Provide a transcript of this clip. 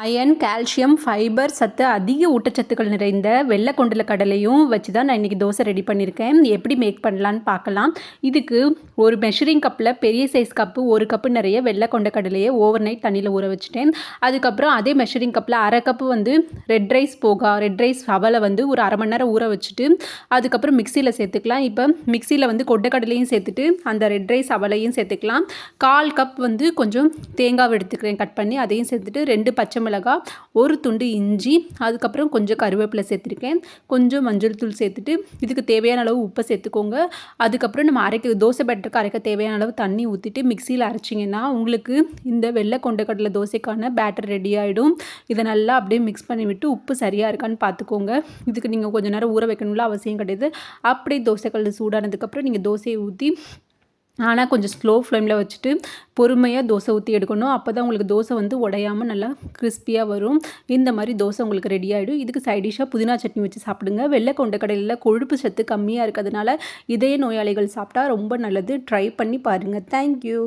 Iron calcium fibre சத்து அதிக ஊட்டச்சத்துக்கள் நிறைந்த வெள்ளை கொண்டல கடலையும் வச்சு தான் நான் இன்றைக்கி தோசை ரெடி பண்ணியிருக்கேன். எப்படி மேக் பண்ணலான்னு பார்க்கலாம். இதுக்கு ஒரு மெஷரிங் கப்பில் பெரிய சைஸ் கப்பு ஒரு கப்பு நிறைய வெள்ளை கொண்ட கடலையை ஓவர் நைட் தண்ணியில் ஊற வச்சுட்டேன். அதுக்கப்புறம் அதே மெஷரிங் கப்பில் அரை கப்பு வந்து red rice poha red rice அவலை வந்து ஒரு அரை மணி நேரம் ஊற வச்சுட்டு அதுக்கப்புறம் மிக்சியில் சேர்த்துக்கலாம். இப்போ மிக்சியில் வந்து கொண்டக்கடலையும் சேர்த்துட்டு அந்த ரெட் ரைஸ் அவலையும் சேர்த்துக்கலாம். கால் கப் வந்து கொஞ்சம் தேங்காவை எடுத்துக்கிறேன் கட் பண்ணி அதையும் சேர்த்துட்டு ரெண்டு பச்சை மிளகா ஒரு துண்டு இஞ்சி அதுக்கப்புறம் கொஞ்சம் கருவேப்பிலை சேர்த்துருக்கேன். கொஞ்சம் மஞ்சள் தூள் சேர்த்துட்டு இதுக்கு தேவையான அளவு உப்பை சேர்த்துக்கோங்க. அதுக்கப்புறம் நம்ம அரைக்க தோசை பேட்டருக்கு அரைக்க தேவையான அளவு தண்ணி ஊற்றிட்டு மிக்சியில் அரைச்சிங்கன்னா உங்களுக்கு இந்த வெள்ளை கொண்டக்கடலை தோசைக்கான பேட்டர் ரெடி ஆகிடும் இதை நல்லா அப்படியே மிக்ஸ் பண்ணிவிட்டு உப்பு சரியாக இருக்கான்னு பார்த்துக்கோங்க. இதுக்கு நீங்கள் கொஞ்சம் நேரம் ஊற வைக்கணும்ல அவசியம் கிடையாது. அப்படியே தோசைக்கல் சூடானதுக்கப்புறம் நீங்கள் தோசையை ஊற்றி ஆனால் கொஞ்சம் ஸ்லோ ஃப்ளேமில் வச்சுட்டு பொறுமையாக தோசை ஊற்றி எடுக்கணும். அப்போ தான் உங்களுக்கு தோசை வந்து உடையாமல் நல்லா கிறிஸ்பியாக வரும். இந்த மாதிரி தோசை உங்களுக்கு ரெடி ஆகிடும் இதுக்கு சைடிஷாக புதினா சட்னி வச்சு சாப்பிடுங்க. வெள்ளை கொண்ட கடையில் கொழுப்பு சத்து கம்மியாக இருக்கிறதுனால இதய நோயாளிகள் சாப்பிட்டா ரொம்ப நல்லது. ட்ரை பண்ணி பாருங்கள் தேங்க்யூ